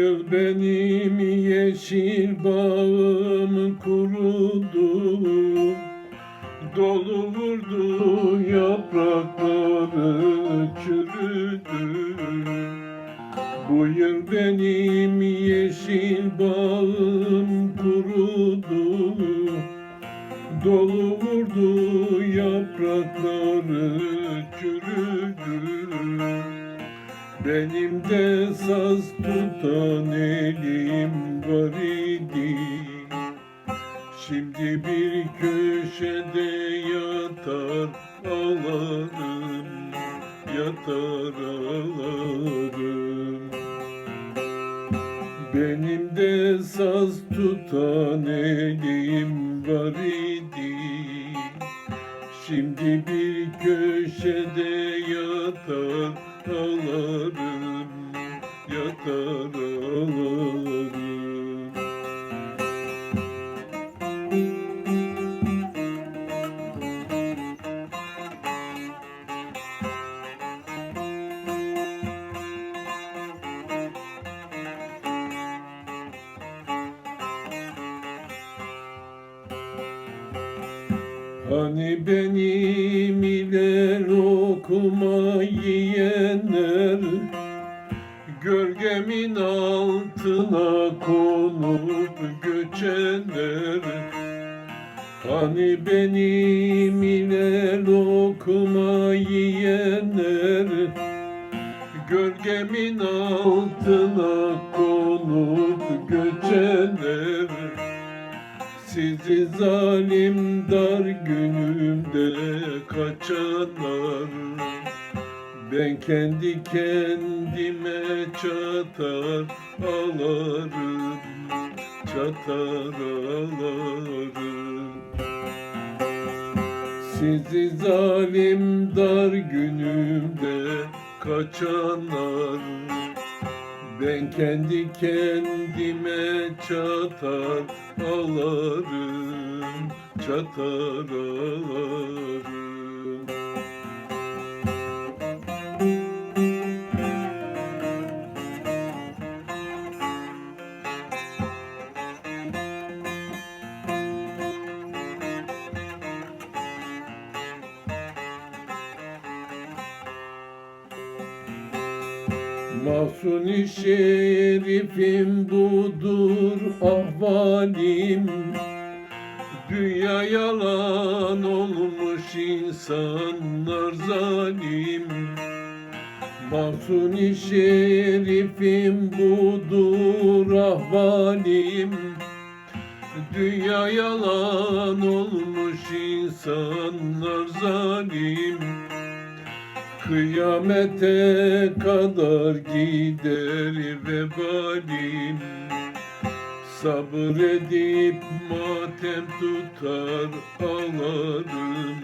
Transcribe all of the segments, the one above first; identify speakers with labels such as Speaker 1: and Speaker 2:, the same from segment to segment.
Speaker 1: Yıl benim yeşil bağım kurudu Dolu vurdu yaprakları çürüdü. Bu yıl benim yeşil bağım kurudu Dolu vurdu yaprakları çürüdü benim de saz tutan elim var idi. Şimdi bir köşede yatar ağlarım Yatar ağlarım. Benim de saz tutan elim var idi. Şimdi bir köşede yatar ağlarım Yatar ağlarım Hani benim iler okuma yiyenler Gölgemin altına konup göçenler Hani benim iler okuma yiyenler Gölgemin altına konup göçenler sizi zalim dar günümde kaçanlar Ben kendi kendime çatar ağlarım Çatar ağlarım Sizi zalim dar günümde kaçanlar ben kendi kendime çatar ağlarım, çatar ağlarım. Mahsuni şerifim budur ahvalim. Dünya yalan olmuş insanlar zalim. Mahsuni şerifim budur ahvalim. Dünya yalan olmuş insanlar zalim Kıyamete kadar gider vebalim. Sabır edip matem tutar ağlarım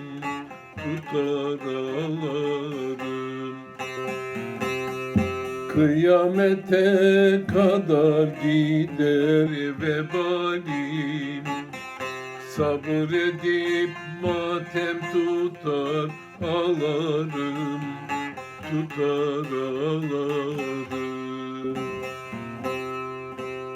Speaker 1: Tutar ağlarım. Kıyamete kadar gider vebalim Sabır edip matem tutar ağlarım Tutar ağlarım